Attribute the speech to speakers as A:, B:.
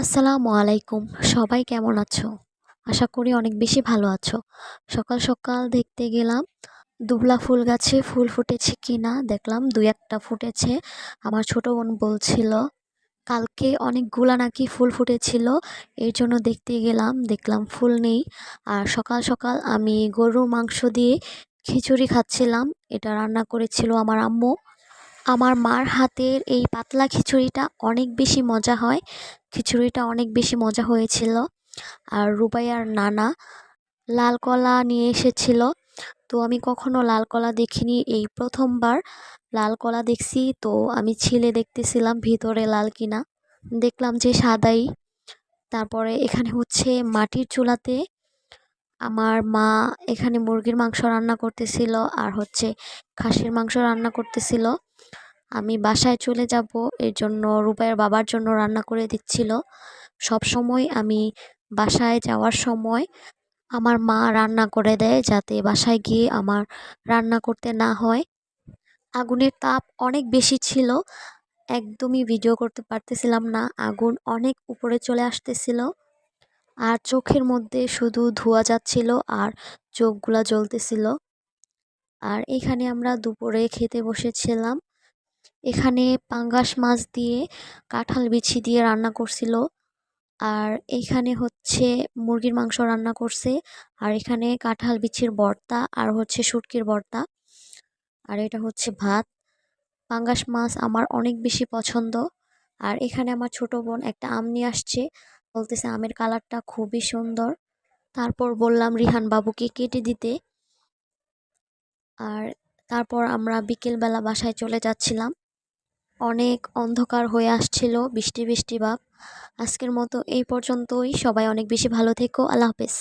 A: আসসালামু আলাইকুম। সবাই কেমন আছো? আশা করি অনেক বেশি ভালো আছো। সকাল সকাল দেখতে গেলাম, দুবলা ফুল গাছে ফুল ফুটেছে কি না দেখলাম দুই একটা ফুটেছে। আমার ছোট বোন বলছিল, কালকে অনেকগুলা নাকি ফুল ফুটেছিল এর জন্য দেখতে গেলাম, দেখলাম ফুল নেই। আর সকাল সকাল আমি গরুর মাংস দিয়ে খিচুড়ি খাচ্ছিলাম, এটা রান্না করেছিল আমার আম্মু। আমার মার হাতের এই পাতলা খিচুড়িটা অনেক বেশি মজা হয়। খিচুড়িটা অনেক বেশি মজা হয়েছিল। আর রুবাইয়ার নানা লাল কলা নিয়ে এসেছিল। তো আমি কখনো লাল কলা দেখিনি। এই প্রথমবার লাল কলা দেখছি। তো আমি ছিলে দেখতেছিলাম ভিতরে লাল কিনা। দেখলাম যে সাদাই। তারপরে এখানে হচ্ছে মাটির চুলাতে আমার মা এখানে মুরগির মাংস রান্না করতেছিল আর হচ্ছে খাসির মাংস রান্না করতেছিল। আমি বাসায় চলে যাব, এর জন্য রূপায়ের বাবার জন্য রান্না করে দিচ্ছিল। সব সময় আমি বাসায় যাওয়ার সময় আমার মা রান্না করে দেয় যাতে বাসায় গিয়ে আমার রান্না করতে না হয়। আগুনের তাপ অনেক বেশি ছিল, একদমই ভিডিও করতে পারতেছিলাম না। আগুন অনেক উপরে চলে আসতেছিল। আর চোখের মধ্যে শুধু ধোয়া যাচ্ছিল আর চোখগুলা জ্বলতেছিল। আর এখানে আমরা দুপুরে খেতে বসেছিলাম। এখানে পাঙ্গাস মাছ দিয়ে, কাঁঠাল বিছি দিয়ে রান্না করছিল। আর এখানে হচ্ছে মুরগির মাংস রান্না করছে। আর এখানে কাঁঠাল বিছির ভর্তা আর হচ্ছে শুটকির ভর্তা আর এটা হচ্ছে ভাত। পাঙ্গাস মাছ আমার অনেক বেশি পছন্দ। আর এখানে আমার ছোট বোন একটা আম নিয়ে আসছে। বলতেছে, আমের কালারটা খুবই সুন্দর। তারপর বললাম, রিহান বাবুকে কেটে দিতে। আর তারপর আমরা বিকেলবেলা বাসায় চলে যাচ্ছিলাম। অনেক অন্ধকার হয়ে আসছিল, বৃষ্টি বৃষ্টি ভাব। আজকের মতো এই পর্যন্তই। সবাই অনেক বেশি ভালো থেকো। আল্লাহ হাফেজ।